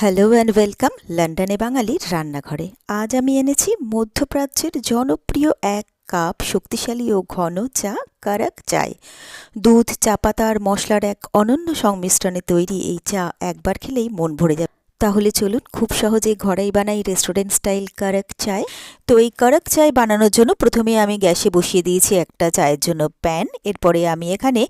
Hello and welcome লন্ডনে বাঙালির রান্নাঘরে। আজ আমি এনেছি মধ্যপ্রাচ্যের জনপ্রিয় এক কাপ শক্তিশালী ও ঘন চা, কারাক চায় দুধ, চা পাতা আর মশলার এক অনন্য সংমিশ্রণে তৈরি এই চা একবার খেলেই মন ভরে যাবে। তাহলে চলুন খুব সহজে ঘরেই বানাই রেস্টুরেন্ট স্টাইল কারাক চায় তো এই কারাক চায় বানানোর জন্য প্রথমে আমি গ্যাসে বসিয়ে দিয়েছি একটা চায়ের জন্য প্যান। এরপরে আমি এখানে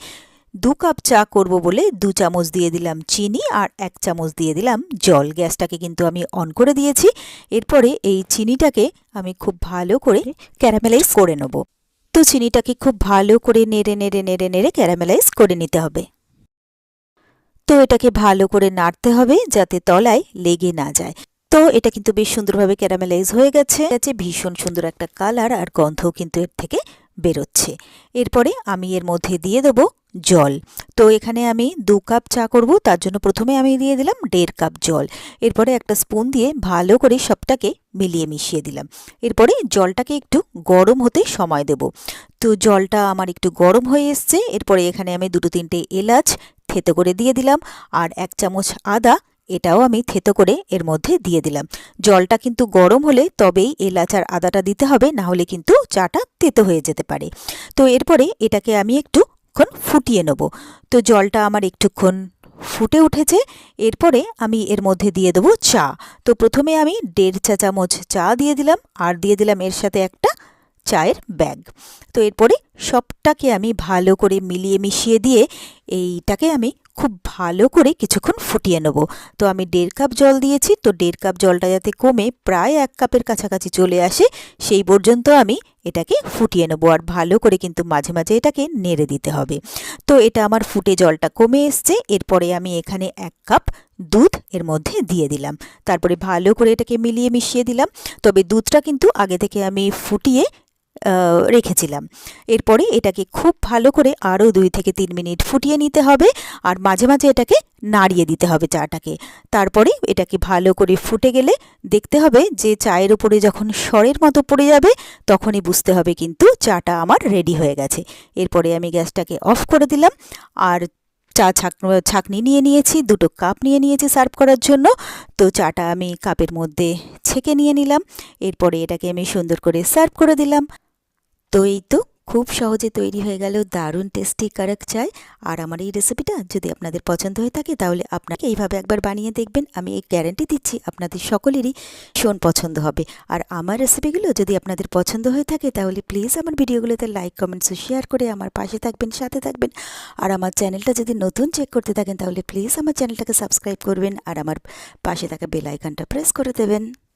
দু কাপ চা করব বলে দু চামচ দিয়ে দিলাম চিনি আর এক চামচ দিয়ে দিলাম জল। গ্যাসটাকে কিন্তু আমি অন করে দিয়েছি। এরপরে এই চিনিটাকে আমি খুব ভালো করে ক্যারামেলাইজ করে নেব। তো চিনিটাকে খুব ভালো করে নেড়ে নেড়ে নেড়ে নেড়ে ক্যারামেলাইজ করে নিতে হবে। তো এটাকে ভালো করে নাড়তে হবে যাতে তলায় লেগে না যায়। তো এটা কিন্তু বেশ সুন্দরভাবে ক্যারামেলাইজ হয়ে গেছে। গেছে ভীষণ সুন্দর একটা কালার আর গন্ধও কিন্তু এর থেকে বেরোচ্ছে। এরপরে আমি এর মধ্যে দিয়ে দেবো জল। তো এখানে আমি দু কাপ চা করব, তার জন্য প্রথমে আমি দিয়ে দিলাম দেড় কাপ জল। এরপরে একটা স্পুন দিয়ে ভালো করে সবটাকে মিলিয়ে মিশিয়ে দিলাম। এরপরে জলটাকে একটু গরম হতে সময় দেব। তো জলটা আমার একটু গরম হয়ে এসছে, এরপরে এখানে আমি দুটো তিনটে এলাচ থেতো করে দিয়ে দিলাম, আর এক চামচ আদা, এটাও আমি থেতো করে এর মধ্যে দিয়ে দিলাম। জলটা কিন্তু গরম হলে তবেই এলাচ আর আদাটা দিতে হবে, না হলে কিন্তু চাটা তেতো হয়ে যেতে পারে। তো এরপরে এটাকে আমি একটু ক্ষণ ফুটিয়ে নেব। তো জলটা আমার একটুক্ষণ ফুটে উঠেছে। এরপরে আমি এর মধ্যে দিয়ে দেবো চা। তো প্রথমে আমি দেড় চা চামচ চা দিয়ে দিলাম আর দিয়ে দিলাম এর সাথে একটা চায়ের ব্যাগ। তো এরপরে সবটাকে আমি ভালো করে মিলিয়ে মিশিয়ে দিয়ে এইটাকে আমি খুব ভালো করে কিছুক্ষণ ফুটিয়ে নেব। তো আমি দেড় কাপ জল দিয়েছি, তো দেড় কাপ জলটা যাতে কমে প্রায় এক কাপের কাছাকাছি চলে আসে, সেই পর্যন্ত আমি এটাকে ফুটিয়ে নেব আর ভালো করে কিন্তু মাঝে মাঝে এটাকে নেড়ে দিতে হবে। তো এটা আমার ফুটে জলটা কমে এসছে, এরপরে আমি এখানে এক কাপ দুধ এর মধ্যে দিয়ে দিলাম। তারপরে ভালো করে এটাকে মিলিয়ে মিশিয়ে দিলাম, তবে দুধটা কিন্তু আগে থেকে আমি ফুটিয়ে রেখেছিলাম। এরপরে এটাকে খুব ভালো করে আরও দুই থেকে তিন মিনিট ফুটিয়ে নিতে হবে আর মাঝে মাঝে এটাকে নাড়িয়ে দিতে হবে চাটাকে। তারপরে এটাকে ভালো করে ফুটে গেলে দেখতে হবে যে চায়ের উপরে যখন সরের মতো পড়ে যাবে তখনই বুঝতে হবে কিন্তু চাটা আমার রেডি হয়ে গেছে। এরপরে আমি গ্যাসটাকে অফ করে দিলাম আর চা ছাক, ছাকনি নিয়ে নিয়েছি, দুটো কাপ নিয়ে নিয়েছি সার্ভ করার জন্য। তো চাটা আমি কাপের মধ্যে ছেঁকে নিয়ে নিলাম। এরপরে এটাকে আমি সুন্দর করে সার্ভ করে দিলাম। তো এই তো খুব সহজে তৈরি হয়ে গেল। দারুণ টেস্টি কারাক চায় আর আমার এই রেসিপিটা যদি আপনাদের পছন্দ হয়ে থাকে, তাহলে আপনাকে এইভাবে একবার বানিয়ে দেখবেন। আমি এই গ্যারেন্টি দিচ্ছি আপনাদের সকলেরই শোন পছন্দ হবে। আর আমার রেসিপিগুলো যদি আপনাদের পছন্দ হয়ে থাকে, তাহলে প্লিজ আমার ভিডিওগুলোতে লাইক কমেন্টস শেয়ার করে আমার পাশে থাকবেন, সাথে থাকবেন। আর আমার চ্যানেলটা যদি নতুন চেক করতে থাকেন, তাহলে প্লিজ আমার চ্যানেলটাকে সাবস্ক্রাইব করবেন। আর আমার পাশে থাকা বেল আইকনটা প্রেস করে দেবেন।